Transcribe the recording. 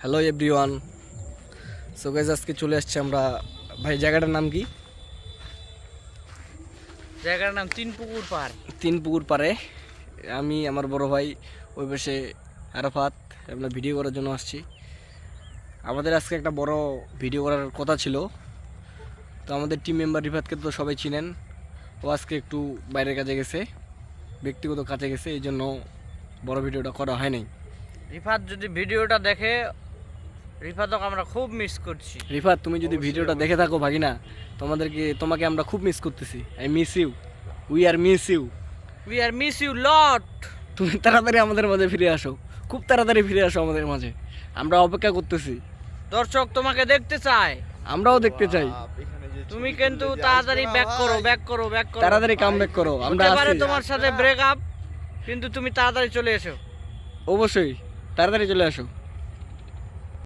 Hello everyone so guys আজকে চলে আসছে আমরা। ভাই জায়গাটার নাম কি? জায়গার নাম তিন পুকুর পার তিন পুকুর পারে আমি আমার বড় ভাই ওই পাশে আরাফাত আমরা ভিডিও করার জন্য আসছি। আমাদের আজকে একটা বড় ভিডিও করার কথা ছিল। তো আমাদের টিম মেম্বার রিফাতকে তো সবাই চিনেন। ও আজকে একটু বাইরের কাজে গেছে ব্যক্তিগত কাজে গেছে এই জন্য বড় ভিডিওটা করা হয়নি রিফাত যদি ভিডিওটা দেখে রিফাতক আমরা খুব মিস করছি। রিফাত তুমি যদি ভিডিওটা দেখে থাকো ভাগিনা তোমাদেরকে তোমাকে আমরা খুব মিস করতেছি। I miss you we are miss you we are miss you lot তুমি তাড়াতাড়ি আমাদের মাঝে ফিরে আসো। খুব তাড়াতাড়ি ফিরে আসো আমাদের মাঝে। আমরা অপেক্ষা করতেছি। দর্শক তোমাকে দেখতে চায়। আমরাও দেখতে চাই। তুমি কিন্তু তাড়াতাড়ি ব্যাক করো ব্যাক করো ব্যাক করো। তাড়াতাড়ি কাম ব্যাক করো আমরা আছি। তোমার সাথে ব্রেকআপ কিন্তু তুমি তাড়াতাড়ি চলে এসো। অবশ্যই তাড়াতাড়ি চলে আসো।